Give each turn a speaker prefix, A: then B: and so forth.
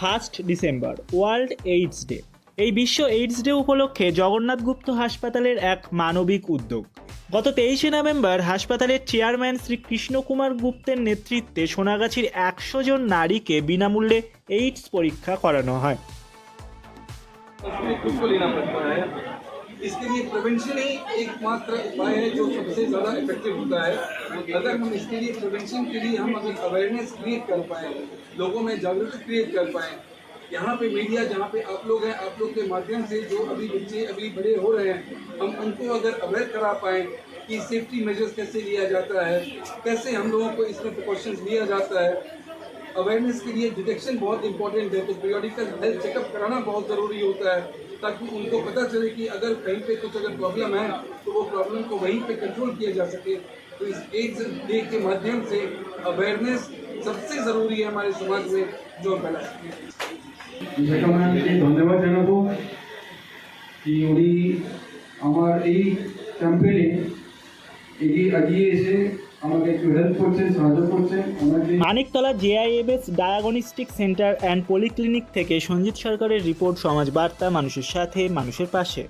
A: First December, world AIDS day. এই বিশ্ব AIDS day উপলক্ষে জগন্নাথ গুপ্ত হাসপাতালের এক মানবিক উদ্যোগ। গত তেইশে নভেম্বর হাসপাতালের চেয়ারম্যান শ্রী কৃষ্ণকুমার গুপ্তের নেতৃত্বে সোনাগাছির একশো জন নারীকে বিনামূল্যে এইডস পরীক্ষা করানো হয়।
B: इसके लिए प्रिवेंशन ही एकमात्र उपाय है जो सबसे ज़्यादा इफ़ेक्टिव होता है। अगर हम इसके लिए प्रिवेंशन के लिए हम अगर अवेयरनेस क्रिएट कर पाए, लोगों में जागरूकता क्रिएट कर पाए, यहाँ पे मीडिया जहाँ पे आप लोग हैं, आप लोग के माध्यम से जो अभी बच्चे अभी बड़े हो रहे हैं, हम उनको अगर अवेयर करा पाएँ कि सेफ्टी मेजर्स कैसे लिया जाता है, कैसे हम लोगों को इसमें प्रिकॉशंस लिया जाता है अवेयरनेस के लिए डिटेक्शन बहुत इंपॉर्टेंट है तो पीरियोडिकल हेल्थ चेकअप कराना बहुत ज़रूरी होता है ताकि उनको पता चले कि अगर कहीं पे कुछ अगर प्रॉब्लम है तो वो प्रॉब्लम को वहीं पे कंट्रोल किया जा सके तो इस एड्स डे के माध्यम से अवेयरनेस सबसे ज़रूरी है हमारे समाज में जो हम फैला सकते हैं
C: ম্যাডামকে ধন্যবাদ জানাবো কি উনি আমার এই ক্যাম্পেইনে
A: Maniktala JIMS diagnostic centre and polyclinic থেকে সঞ্জিত সরকারের রিপোর্ট সমাজ বার্তা মানুষের সাথে, মানুষের পাশে।